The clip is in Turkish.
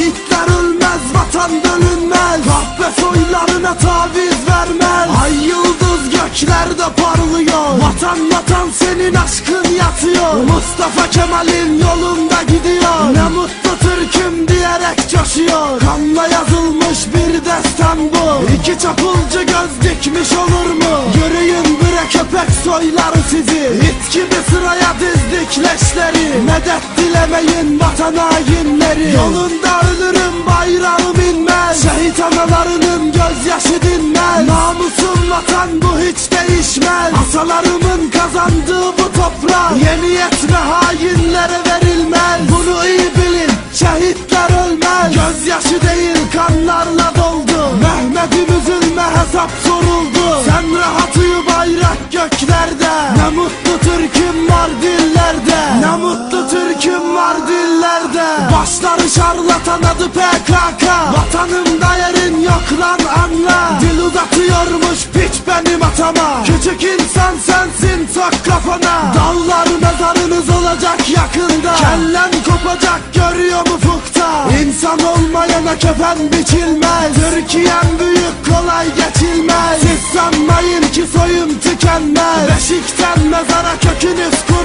Şehitler ölmez, vatan bölünmez Kahpe soylarına taviz vermez. Ay yıldız göklerde parlıyor. Vatan vatan senin aşkın yatıyor. Mustafa Kemal'in yolunda gidiyor. Ne mutlu Türk'üm diyerek coşuyor. Kanla yazılmış bir destan bu. İki çapulcu göz dikmiş olur mu? Yürüyün bre köpek soylar İt gibi sıraya dizdik leşleri. Medet dilemeyin vatan hainleri Yolunda ölürüm bayrağım inmez. Şehit analarının gözyaşı dinmez. Namusum vatan bu hiç değişmez. Atalarımın kazandığı bu toprak. Yeni yetme hainlere verilmez. Bunu iyi bilin şehitler ölmez. Gözyaşı değil kanlarla doldu. Mehmet'im üzülme hesap soruldu. Sen rahat bayrak göklerde. Ne dillerde Başları şarlatan adı PKK Vatanımda yerin yok lan anla. Dil uzatıyormuş piç benim atama. Küçük insan sensin sok kafana. Dallar mezarınız olacak yakında. Kellen kopacak görüyor mu fukta? İnsan olmayana kefen biçilmez. Türkiye'm büyük kolay geçilmez. Siz sanmayın ki soyum tükenmez. Beşikten mezara kökünüz kurusun